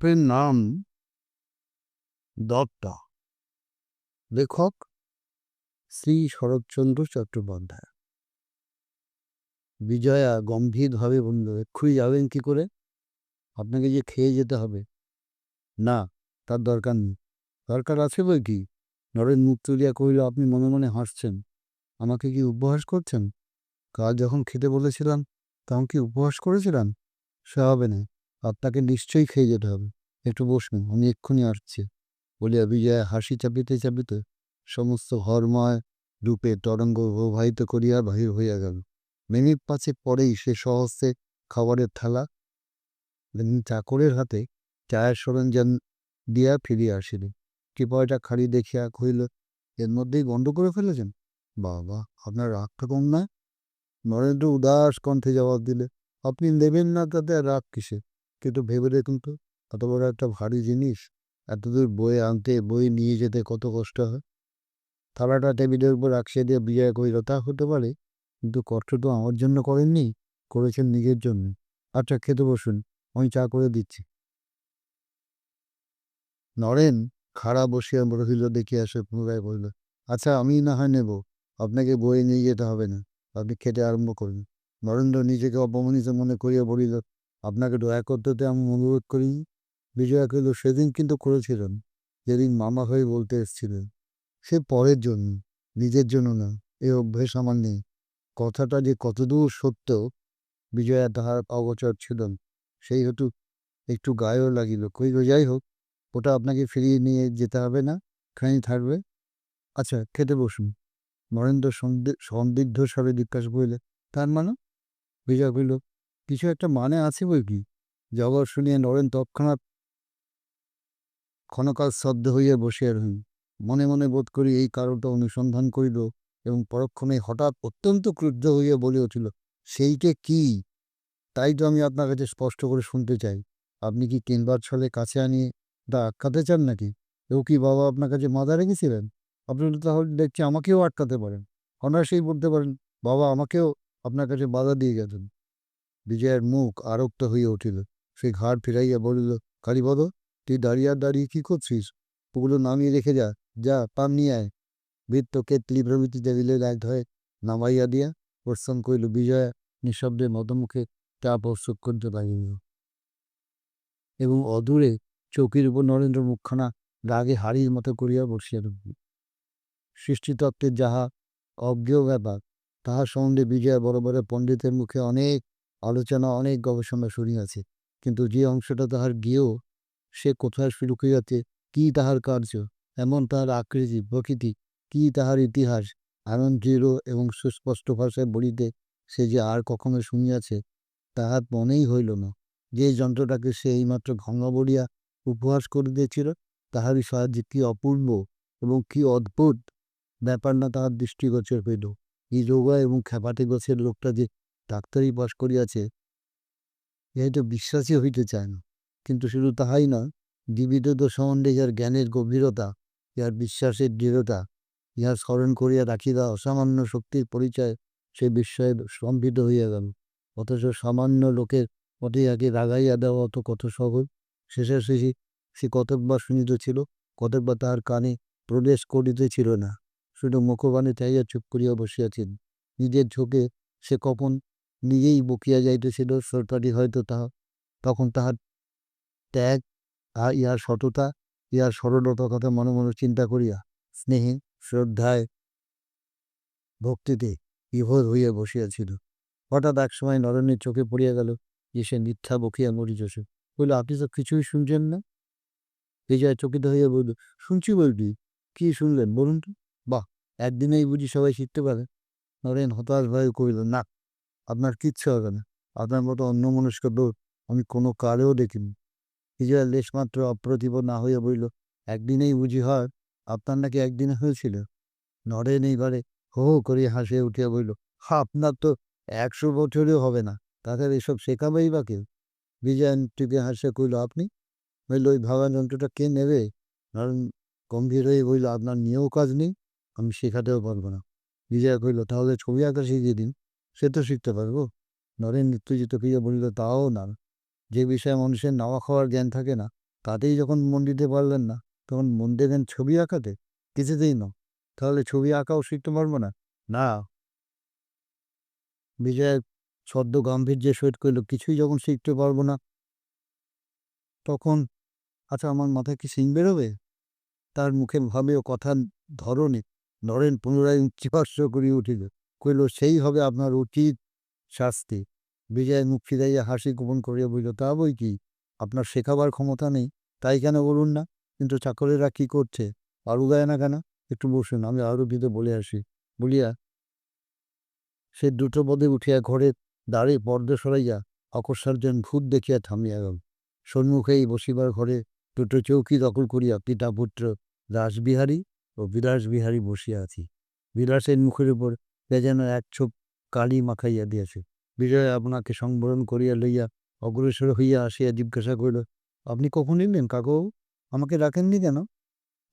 গল্পের নাম দত্তা। লেখক শ্রী শরৎচন্দ্র চট্টোপাধ্যায়। বিজয়া গম্ভীরভাবে বলল, এক্ষুনি যাবেন কি করে? আপনাকে যে খেয়ে যেতে হবে। না, তার দরকার নেই। দরকার আছে বই কি? নরেন মুখ তুলিয়া কহিল, আপনি মনে মনে হাসছেন। আমাকে কি উপহাস করছেন? কাল যখন খেতে বলেছিলাম, তখন কি উপহাস করেছিলাম সে হবে না। আপনাকে নিশ্চয়ই খেয়ে যেতে হবে। একটু বসুন আমি এক্ষুনি আসছি। বলিয়া বিজয়া হাসি চাপিতে চাপিতে সমস্ত ঘরময় রূপে তরঙ্গ প্রবাহিত করিয়া বাহির হইয়া গেল। মিনিট পাঁচেক পরেই সে সহস্তে খাবারের থালা চাকরের হাতে চায়ের সরঞ্জাম দিয়া ফিরিয়া আসিল। টিপয়টা খালি দেখিয়া কহিল, এর মধ্যেই বন্ধ করে ফেলেছেন? বাবা, আপনার রাগটা কম না নরেন্দ্র উদাস কণ্ঠে জবাব দিলে, আপনি নেবেন না তাতে আর রাগ কিসে কিন্তু ভেবে দেখুন তো, এত বড় একটা ভারী জিনিস এতদূর বয়ে আনতে বই নিয়ে যেতে কত কষ্ট হয়। থালাটা টেবিলের উপর রাখিয়ে দিয়ে বিজয় কহিল তা হতে পারে, কিন্তু কষ্ট তো আমার জন্য করেননি, করেছেন নিজের জন্য। আচ্ছা খেতে বসুন, আমি চা করে দিচ্ছি। নরেন খাড়া বসিয়া রহিল, দেখিয়া সে পুনরায় বলল আচ্ছা আমি না হয় নেব, আপনাকে বয়ে নিয়ে যেতে হবে না, আপনি খেতে আরম্ভ করুন। নরেন্দ্র নিজেকে অপমানিত মনে করিয়া বলিল আপনাকে দয়া করতে আমি অনুরোধ করিনি বিজয়া কহিল, সেদিন কিন্তু করেছিলেন। যেদিন মামা হয়ে বলতে এসেছিলেন, সে পরের জন্য, নিজের জন্য না, এ অভ্যেস আমার নেই। কথাটা যে কতদূর সত্য, বিজয়া তাহার অগোচর ছিলেন সেই হেতু একটু গায়েও লাগিল কইল যাই হোক, ওটা আপনাকে ফিরিয়ে নিয়ে যেতে হবে না, খানি থাকবে। আচ্ছা খেতে বসুন। নরেন্দ্র সন্দিগ্ধ স্বরে জিজ্ঞাসা করিলে তার মানে? বিজয় কইল কিছু একটা মানে আছে বই কি? জগৎ শুনিয়া নরেন তৎক্ষণাৎ। ক্ষণকাল শ্রদ্ধ হইয়া বসিয়া রহিল। মনে মনে বোধ করি এই কারণটা অনুসন্ধান করিল এবং পরক্ষণে হঠাৎ অত্যন্ত ক্রুদ্ধ হইয়া বলে উঠিল, সেইটে কি? তাই তো আমি আপনার কাছে স্পষ্ট করে শুনতে চাই। আপনি কি কিনবার ছলে কাছে আনিয়ে তা আটকাতে চান নাকি? এও কি বাবা আপনার কাছে মাথা রেখেছিলেন? আপনি তাহলে দেখছি আমাকেও আটকাতে পারেন। অনায়াসেই বলতে পারেন, বাবা আমাকেও আপনার কাছে বাধা দিয়ে গেছেন। বিজয়ের মুখ আরক্ত হইয়া উঠিল। সে ঘাড় ফিরাইয়া বলিল কালীপদ তুই দাঁড়িয়ে দাঁড়িয়ে কী করছিস? ওগুলো নামিয়ে রেখে যা যা, পান নিয়ে আয়। বৃত্ত কেতলি প্রভৃতি টেবিলের এক ধরে নামাইয়া দিয়া প্রস্থান করিল। বিজয়া নিঃশব্দে মদমুখে চা প্রস্তুত করতে লাগিল। এবং অদূরে চৌকির উপর নরেন্দ্র মুখখানা রাগে হাড়ির মতো করিয়া বসিয়া রইল সৃষ্টিতত্ত্বের যাহা অজ্ঞ ব্যাপার তাহার সম্বন্ধে বিজয়া বড় বড় পণ্ডিতের মুখে অনেক আলোচনা অনেক গবেষণা শুনিয়াছে কিন্তু যে অংশটা তাহার গিয়েও সে কোথায় শুরু করিয়াছে কি তাহার কার্য, এমন তাহার আকৃতি, প্রকৃতি, কি তাহার ইতিহাস এমন দৃঢ় এবং সুস্পষ্ট ভাষায় বলিতে সে যে আর কখনো শুনিয়াছে, তাহার মনেই হইল না। যে যন্ত্রটাকে সে এইমাত্র ভঙ্গা বলিয়া উপহাস করে দিয়েছিল তাহারই সাহায্যে কি অপূর্ব এবং কি অদ্ভুত ব্যাপার না তাহার দৃষ্টিগোচর হইল। এই এবং খ্যাপাটে গোছের লোকটা যে ডাক্তারি পাশ করিয়াছে। তো বিশ্বাসই হইতে চায় না। কিন্তু শুধু তাহাই নয় জীবিত সম্বন্ধে ইহার জ্ঞানের গভীরতা, ইহার বিশ্বাসের দৃঢ়তা ইহার স্মরণ করিয়া রাখিয়া অসামান্য শক্তির পরিচয় সে বিস্ময়ে স্তম্ভিত হইয়া গেল। অথচ সামান্য লোকের মতে ইহাকে রাগাইয়া দেওয়া অত কত সহজ? শেষে শেষে সে কতকবার শুনিতেছিল, কতকবার তাহার কানে প্রবেশ করিতে ছিল না। শুধু মুখবাণে চাইয়া চুপ করিয়া বসিয়াছেন। নিজের ঝোঁকে সে কখন নিজেই বকিয়া যাইতেছিল, সরকারি হয়তো তাহা, তখন তাহার ত্যাগ আর ইহার সততা, ইহার সরলতার কথা মনে মনে চিন্তা করিয়া স্নেহে, শ্রদ্ধায় ভক্তিতে বিভোর হইয়া বসিয়াছিল। হঠাৎ এক সময় নরেনের চোখে পড়িয়া গেল যে সে মিথ্যা বকিয়া মরিতেছে বলল আপনি তো কিছুই শুনছেন না? বিজয় চকিত হইয়া বলল, শুনছি বলবি, কি শুনলেন বলুন তো? বাহ, একদিনেই বুঝি সবাই শিখতে পারে। নরেন হতাশ ভয়ে কহিল, না আপনার কিচ্ছু হবে না। আপনার মতো অন্যমনস্ক লোক আমি কোনো কালেও দেখিনি। বিজয় লেশমাত্র অপ্রতিভ না হইয়া বলিল, একদিনেই বুঝি হয় আপনার নাকি একদিনে হয়েছিল? নরেন এইবারে হো হো করিয়া হাসিয়া উঠিয়া বলিল হা আপনার তো একশো বছরেও হবে না। তাদের এসব শেখাবেই বা কেউ? বিজয় টিকে হাসিয়া কইল আপনি? বলল, ওই ভাবা যন্ত্রটা কে নেবে? নরেন গম্ভীর হয়ে বলল, আপনার নিয়েও কাজ নেই, আমি শেখাতেও পারব না। বিজয়া কইল তাহলে ছবি আঁকা শিখিয়ে দিন। সে তো শিখতে পারব। নরেন উত্তেজিত হইয়া বলিল তাও না। যে বিষয়ে মানুষের নাওয়া খাওয়ার জ্ঞান থাকে না, তাতেই যখন মন দিতে পারলেন না, তখন মন দেবেন ছবি আঁকাতে? কিছুতেই না। তাহলে ছবি আঁকাও শিখতে পারব না? না। বিজয়ের সদ্য গাম্ভীর্যের সহিত কইল কিছুই যখন শিখতে পারব না। তখন আচ্ছা আমার মাথায় কি সিং বেরোবে? তার মুখে ভাবে ও কথার ধরনে নরেন পুনরায় উচ্চিপাস্য করিয়া উঠিল। কইল, সেই হবে আপনার উচিত শাস্তি। বিজয় মুখ ফিরাইয়া হাসি গোপন করিয়া বলিল, তা বই কি? আপনার শেখাবার ক্ষমতা নেই। তাই কেন বলুন না? কিন্তু চাকরেরা কি করছে? আরু দেয় না কেন? একটু বসুন, আমি আরও দিতে বলে আসি। বলিয়া সে দুটো পদে উঠিয়া ঘরের দাঁড়ে পর্দা সরাইয়া অকস্মার্জন ভূত দেখিয়া থামিয়া গেল। সন্মুখেই বসিবার ঘরে দুটো চৌকি দখল করিয়া পিতা পুত্র রাসবিহারী ও বিলাসবিহারী বসিয়া আছি। বিলাসের মুখের উপর কে যেন এক ছোপ কালি মাখাইয়া দিয়াছে। বিজয় আপনাকে সংবরণ করিয়া লইয়া অগ্রসর হইয়া আসিয়া জিজ্ঞাসা করিল, আপনি কখন এলেন কাকু? আমাকে রাখেননি কেন?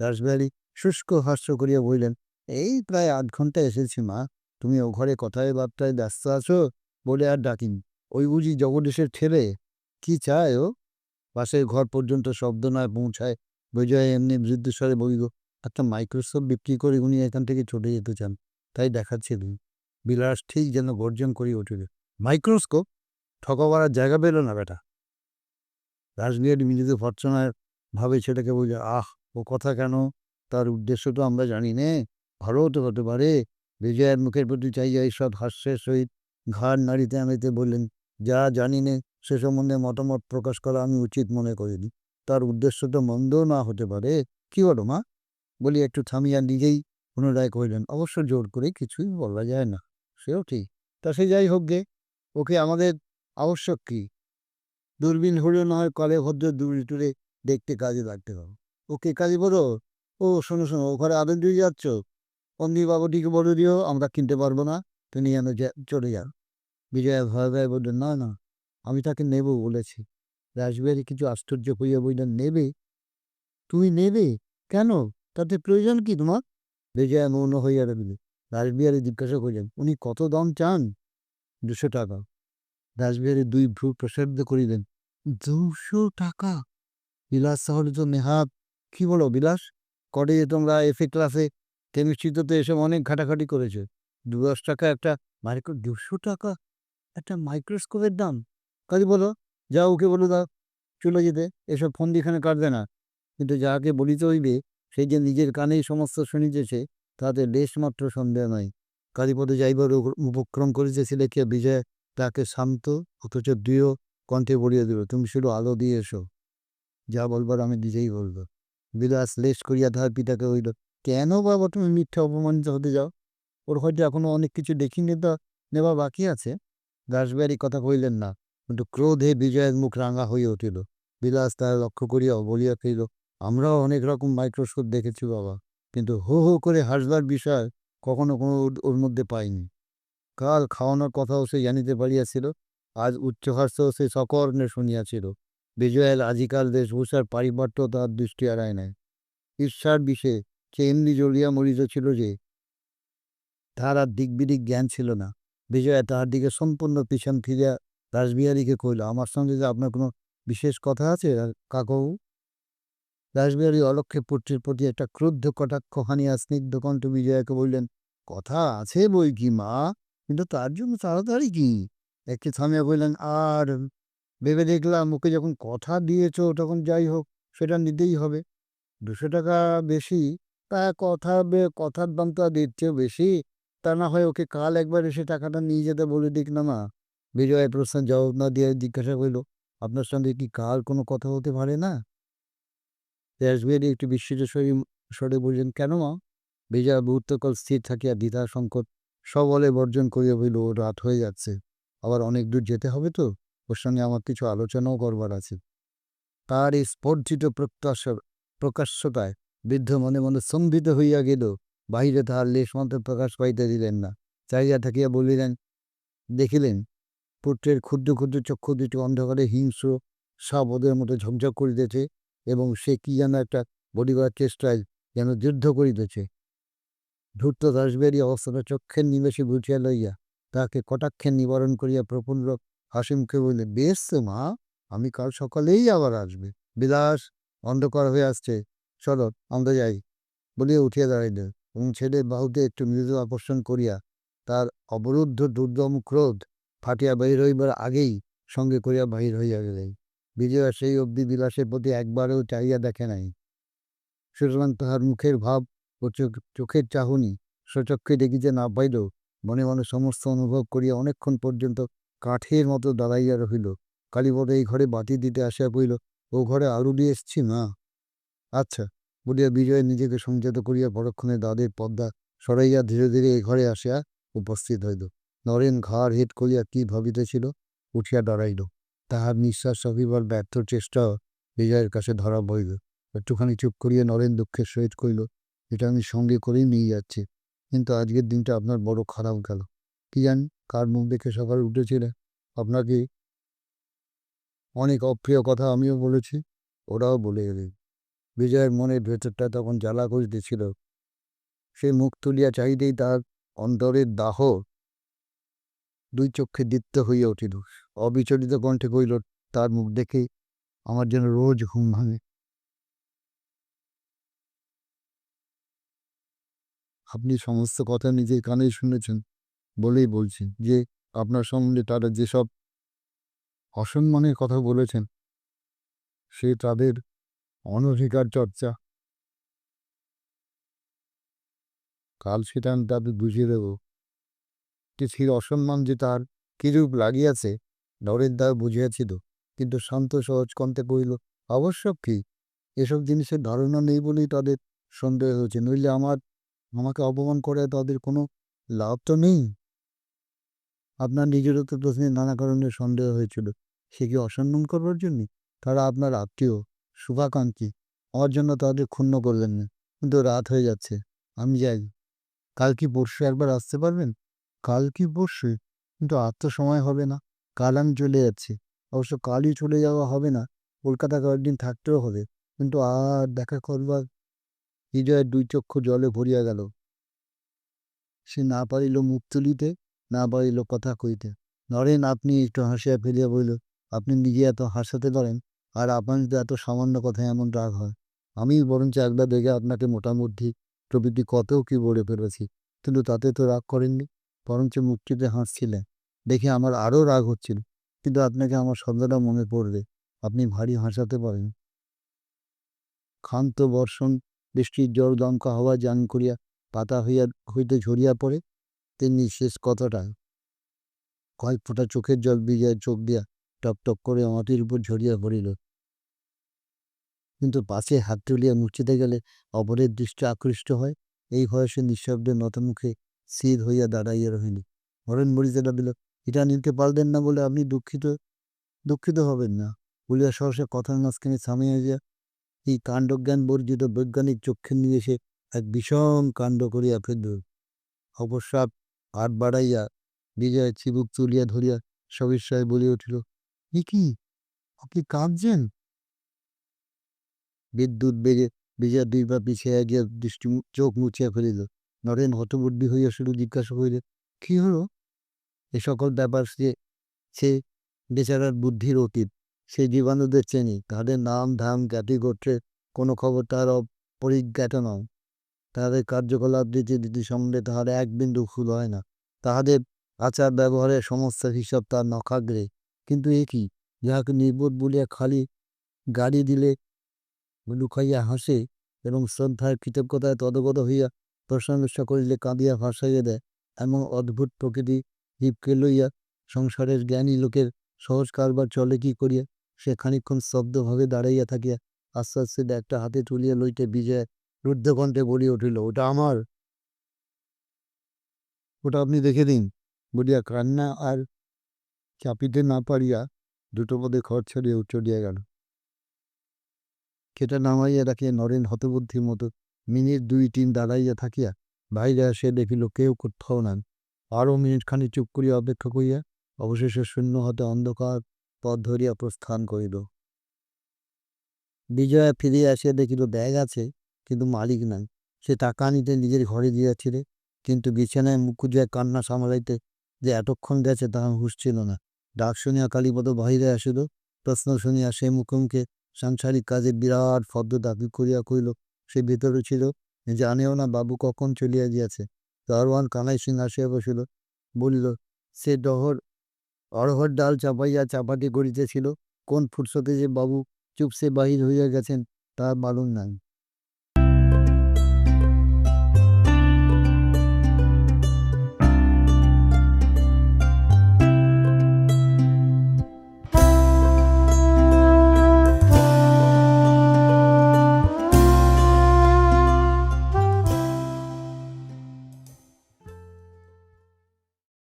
রাসবিহারী শুষ্ক হাস্য করিয়া বললেন, এই প্রায় আধ ঘণ্টা এসেছি মা। তুমি ও ঘরে কথায় বার্তায় ব্যস্ত আছো বলে আর ডাকিনি। ওই বুঝি জগদীশের ছেলে কি চায় ও? পাশের ঘর পর্যন্ত শব্দ নয় পৌঁছায় বিজয় এমনি বৃদ্ধস্বরে বলিল, একটা মাইক্রোস্কোপ বিক্রি করে উনি এখান থেকে চলে যেতে চান। তাই দেখাচ্ছিলেন বিলাস ঠিক যেন গর্জন করিয়া উঠিল মাইক্রোস্কোপ? ঠকাবার জায়গা পেল না বেটা। রাসবিহারী মিলিত ভর্সনার ভাবে ছেলেকে বলল, আহ, ও কথা কেন? তার উদ্দেশ্য তো আমরা জানি নে। ভালো তো হতে পারে। বিজয়ের মুখের প্রতি চাইয়া ঈশ্বর হাস্যের সহিত ঘাড় নাড়িতে নাড়িতে বললেন, যা জানি নে, সে সম্বন্ধে মতামত প্রকাশ করা আমি উচিত মনে করিনি তার উদ্দেশ্য তো মন্দ না হতে পারে। কি বলো মা? বলি, একটু থামিয়া নিজেই পুনরায় কহিলেন অবশ্য জোর করে কিছুই বলা যায় না, সেও ঠিক। তা সে যাই হোক গে, ওকে আমাদের আবশ্যক কি? দূরবীন হলেও না হয় কলে ভদ্র দূরে টুরে দেখতে কাজে লাগতে পারো ওকে কাজে বলো? ও, শোনো শোনো, ও ঘরে আদর দিয়ে যাচ্ছ? অমনি বাবুটিকে বলে দিও, আমরা কিনতে পারব না তিনি যেন চলে যান বিজয়া ভয় ভয় বললেন, না না, আমি তাকে নেব, বলেছি। রাসবিহারী কিছু আশ্চর্য হইয়া বললেন, নেবে? তুমি নেবে? কেন? তাতে প্রয়োজন কি তোমার? বিজয়া মৌন হইয়া রইল রাসবিহারী জিজ্ঞাসা করিলেন, উনি কত দাম চান? দুশো টাকা। রাসবিহারী দুই ভ্রু প্রসারিত করিলেন, দুশো টাকা? বিলাস তাহলে তো নেহাত, কি বলো বিলাস? করে তোমরা এফএ ক্লাসে কেমিস্ট্রিতে তো এসব অনেক ঘাটাঘাটি করেছে। দু দশ টাকা একটা মাইক্রো, দুশো টাকা? একটা মাইক্রোস্কোপের দাম? কাজে বলো যা ওকে বলো দাও। চলে যেতে, এসব ফোন দিখানে কাটবে না। কিন্তু যাকে বলিতে হইবে সেই যে নিজের কানেই সমস্ত শুনিতেছে তাতে লেশমাত্র সন্দেহ নাই। কালীপদে যাইবার উপ- উপক্রম করিতেছে দেখিয়া বিজয় তাকে শান্ত, অথচ দৃঢ় কণ্ঠে বলিয়া দিল, তুমি শুধু আলো দিয়ে এসো। যা বলবার আমি নিজেই বলব। বিলাস লেশ করিয়া তাহার পিতাকে হইল কেন বাবা তুমি মিথ্যা অপমানিত হতে যাও? ওর হয়তো এখনও অনেক কিছু দেখিনি তো, নেওয়া বাকি আছে? দাসবিহারী কথা কইলেন না, কিন্তু ক্রোধে বিজয়ের মুখ রাঙা হইয়া উঠিল। বিলাস তাহা লক্ষ্য করিয়া বলিয়া ফিরল আমরাও অনেক রকম মাইক্রোস্কোপ দেখেছি বাবা। কিন্তু হো হো করে হাসবার বিষয় কখনো কোনো ওর- মধ্যে পাইনি। কাল খাওয়ানোর কথাও সে জানিতে পারিয়াছিল, আজ উচ্চহাস্যও সে সকর্ণে শুনিয়াছিল। বিজয়ের আজিকাল দেশভূষার পারিপাট্য তার দৃষ্টি এড়ায় নাই। ঈর্ষার বিষে সে এমনি জ্বলিয়া মরিতেছিল যে তার আর দিকবিদিক জ্ঞান ছিল না। বিজয়া তাহার দিকে সম্পূর্ণ পিছন ফিরিয়া রাসবিহারীকে কইল আমার সঙ্গে যে আপনার কোনো বিশেষ কথা আছে কাকাবু রাসবিহারী অলক্ষে পুত্রের প্রতি একটা ক্রুদ্ধ কটাক্ষ হানিয়া স্নিগ্ধ কণ্ঠ বিজয়াকে বললেন, কথা আছে বই কি মা? কিন্তু তার জন্য তাড়াতাড়ি কি? একটু থামিয়া বললেন, আর ভেবে দেখলাম ওকে যখন কথা দিয়েছ তখন যাই হোক, সেটা নিতেই হবে। দুশো টাকা বেশি? তা কথা কথার দাম তো আর বেশি। তা না হয় ওকে কাল একবার এসে টাকাটা নিয়ে যেতে বলে দিক না মা? বিজয় প্রশ্নের জবাব না দিয়ে জিজ্ঞাসা করিল, আপনার সঙ্গে কি কাল কোনো কথা হতে পারে না? রাসবিহারী একটি বিস্মিত স্বরে বললেন, কেন মা? বিজয় মুহূর্তকাল স্থির থাকিয়া দ্বিধা সংকট সবলে বর্জন করিয়া বলিল ও রাত হয়ে যাচ্ছে। আবার অনেক দূর যেতে হবে তো? ওর সঙ্গে আমার কিছু আলোচনাও করবার আছে। তার এই স্পর্ধিত প্রত্যাশা, প্রকাশ্যতায় বৃদ্ধ মনে মনে স্তম্ভিত হইয়া গেল। বাহিরে তাহার লেশ লেশমাত্র প্রকাশ পাইতে দিলেন না। চাইয়া থাকিয়া বলিলেন, দেখিলেন, পুত্রের ক্ষুদ্র ক্ষুদ্র চক্ষু দুটি অন্ধকারে হিংস্র সাবদের মতো ঝকঝক করিতেছে। এবং সে কি যেন একটা বলিবার চেষ্টায় যেন যুদ্ধ করিতেছে। ধূর্ত দাসবেরী অবস্থাটা চক্ষের নিমেষে বুঝিয়া লইয়া তাহাকে কটাক্ষের নিবারণ করিয়া প্রফুল্ল হাসিমকে বলিলে, বেশ মা, আমি কাল সকালেই আবার আসবে। বিলাস, অন্ধকার হয়ে আসছে। চলো, আমরা যাই। বলিয়া উঠিয়া দাঁড়াইল এবং ছেলের বাহুতে একটু মৃদু আকর্ষণ করিয়া তার অবরুদ্ধ দুর্দম ক্রোধ ফাটিয়া বাহির হইবার আগেই সঙ্গে করিয়া বাহির হইয়া গেলেন। বিজয়া সেই অবধি বিলাসের প্রতি একবারও চাহিয়া দেখে নাই। সুতরাং তাহার মুখের ভাব ও চোখ- চোখের চাহনি সচক্ষে দেখিতে না পাইল মনে মনে সমস্ত অনুভব করিয়া অনেকক্ষণ পর্যন্ত কাঠের মতো দাঁড়াইয়া রহিল। কালীপদ এই ঘরে বাতি দিতে আসিয়া কইল ও ঘরে আলু দিয়ে এসছি না আচ্ছা বলিয়া বিজয় নিজেকে সংযত করিয়া পরক্ষণে দ্বাদের পর্দা সরাইয়া ধীরে ধীরে এ ঘরে আসিয়া উপস্থিত হইল। নরেন ঘাড় হেট করিয়া কি ভাবিতেছিল, উঠিয়া দাঁড়াইল। তাহার নিঃশ্বাস রাখিবার ব্যর্থ চেষ্টা বিজয়ের কাছে ধরা পড়িল একটুখানি চুপ করিয়া নরেন দুঃখের সহিত কইল এটা আমি সঙ্গে করেই নিয়ে যাচ্ছি। কিন্তু আজকের দিনটা আপনার বড় খারাপ গেল। কি জানি, কার মুখ দেখে সকাল উঠেছিলেন? আপনাকে অনেক অপ্রিয় কথা আমিও বলেছি, ওরাও বলে গেলেন। বিজয়ের মনের ভেতরটা তখন জ্বালা করিতেছিল। সে মুখ তুলিয়া চাইতেই তার অন্তরের দাহ দুই চক্ষে দীপ্ত হইয়া উঠিল। অবিচলিত কণ্ঠে কইল তার মুখ দেখে আমার যেন রোজ ঘুম ভাঙে। আপনি সমস্ত কথা নিজের কানেই শুনেছেন বলেই বলছেন যে, আপনার সম্বন্ধে তারা যেসব অসম্মানের কথা বলেছেন, সে তাদের অনধিকার চর্চা। কাল সেটা আমি তাদের বুঝিয়ে দেব। সেই অসম্মান যে তার কিরূপ লাগিয়াছে, নরেন তার বুঝিয়াছিল। কিন্তু শান্ত সহজ কণ্ঠে কহিল আবশ্যক কি? এসব জিনিসের ধারণা নেই বলেই তাদের সন্দেহ হয়েছে। নইলে আমার, আমাকে অপমান করে তাদের কোনো লাভ তো নেই? আপনার নিজেরও তো প্রশ্নে নানা কারণে সন্দেহ হয়েছিল। সে কি অসম্মান করবার জন্যে? তারা আপনার আত্মীয়, শুভাকাঙ্ক্ষী। আমার জন্য তাদের ক্ষুণ্ণ করলেন না। কিন্তু রাত হয়ে যাচ্ছে। আমি যাই। কাল কি পরশু একবার আসতে পারবেন? কাল কি পরশু কিন্তু আর তো সময় হবে না। কাল আমি চলে যাচ্ছি। অবশ্য কালই চলে যাওয়া হবে না। কলকাতা কয়েকদিন থাকতেও হবে। কিন্তু আর দেখা করবার হৃদয়ের দুই চক্ষু জলে ভরিয়া গেল। সে না পারিল মুখ তুলিতে, না পারিল কথা কইতে। নরেন, আপনি একটু হাসিয়া ফেলিয়া বলিল, আপনি নিজে এত হাসাতে পারেন, আর আপনার যদি এত সামান্য কথায় এমন রাগ হয়? আমি বরঞ্চ একবার দেখে আপনাকে মোটামুটি প্রভৃতি কতও কি বলে ফেলেছি, কিন্তু তাতে তো রাগ করেননি। বরঞ্চ মুখটিতে হাসছিলেন। দেখে আমার আরও রাগ হচ্ছিল, কিন্তু আপনাকে আমার শব্দটা মনে পড়বে আপনি ভারী হাসাতে পারেন। ক্ষান্ত বর্ষণ, বৃষ্টির জল দমকা হওয়া জান করিয়া পাতা হইয়া, হইতে ঝরিয়া পড়ে তেমনি শেষ কথাটা। কয়েক ফোঁটা চোখের জল বিজয়ের চোখ দিয়া টপ টপ করে মাটির উপর ঝরিয়া পড়িল। কিন্তু পাশে হাত তুলিয়া মুছিতে গেলে অপরের দৃষ্টি আকৃষ্ট হয়, এই ভয়ে সে নিঃশব্দে নতমুখে স্থির হইয়া দাঁড়াইয়া রহিল। হরেন বলিতে লাগিল এটা নিতে পারলেন না বলে আপনি দুঃখিত দুঃখিত হবেন না। বলিয়া সহসা কথার মাঝখানে থামিয়া গিয়া এই কাণ্ডজ্ঞান বর্জিত বৈজ্ঞানিক চক্ষে নিয়ে সে এক বিষম কাণ্ড করিয়া ফেলল। অবসাপ হাত বাড়াইয়া বিজয় চিবুক তুলিয়া ধরিয়া সবিস্ময়ে বলিয়া উঠিল, এ কি? আপনি কাঁদছেন? বিদ্যুৎ বেগে বিজয় দুই পা পিছিয়ে গিয়া দৃষ্টি চোখ মুছিয়া ফেলিল। নরেন হতবুদ্ধি হইয়া শুধু জিজ্ঞাসা করিল কি হলো? এ সকল ব্যাপার সে সে বেচারার বুদ্ধির অতীত। সে জীবাণুদের চেনি তাদের নাম, ধাম জ্ঞাতি গোত্রের কোনো খবর তার অপরিজ্ঞাত নয়। তাহাদের কার্যকলাপ, রীতি রীতি সম্বন্ধে তাহার এক বিন্দু ভুল হয় না। তাহাদের আচার, ব্যবহারের সমস্ত হিসাব তার নখাগ্রে। কিন্তু এ কি? যাহাকে নির্বোধ বলিয়া খালি গাড়ি দিলে লুকাইয়া হাসে এবং শ্রদ্ধার কৃতজ্ঞতায় তদগত হইয়া প্রশংসা করিলে কাঁদিয়া ভাসাইয়া দেয়। এমন অদ্ভুত প্রকৃতি জীবকে লইয়া সংসারের জ্ঞানী লোকের সহজ কারবার চলে কি করিয়া? সে খানিক্ষণ স্তব্ধভাবে দাঁড়াইয়া থাকিয়া আস্তে আস্তে একটা হাতে তুলিয়া লইতে বিজয় রুদ্ধকণ্ঠে বলিয়া উঠিল, ওটা আমার। ওটা আপনি দেখে দিন। বলিয়া কান্না আর চাপিতে না পারিয়া দুটো পদে খড় ছাড়িয়া চলিয়া গেল। সেটা নামাইয়া রাখিয়া নরেন হতবুদ্ধির মতো মিনিট দুই, তিন দাঁড়াইয়া থাকিয়া বাইরে আসিয়া দেখিল কেউ কোথাও নাই। আরও মিনিটখানি চুপ করিয়া অপেক্ষা করিয়া অবশেষে শূন্য হতে অন্ধকার পথ ধরিয়া প্রস্থান করিল। বিজয়া ফিরিয়া আসিয়া দেখিল, ব্যাগ আছে, কিন্তু মালিক নাই। সে টাকা নিতে নিজের ঘরে গিয়াছিলে কিন্তু বিছানায় মুখ খুঁজিয়া কান্না সামলাইতে যে এতক্ষণ গেছে তাহার হুঁশ ছিল না। ডাক শুনিয়া কালীপদ বাহিরে আসিল। প্রশ্ন শুনিয়া সে মুখে মুখে সাংসারিক কাজে বিরাট ফদ্দ দাবি করিয়া কইল সে ভিতরে ছিল। জানেও না বাবু কখন চলিয়া গিয়াছে। দারোয়ান কানাই সিং আসিয়া বসিল। বলিল, সে ডহর, অড়হর ডাল চাপাইয়া চাপাটি করিতেছিল। কোন ফুরসতে যে বাবু চুপসে বাহির হইয়া গেছেন তা মালুম নাই।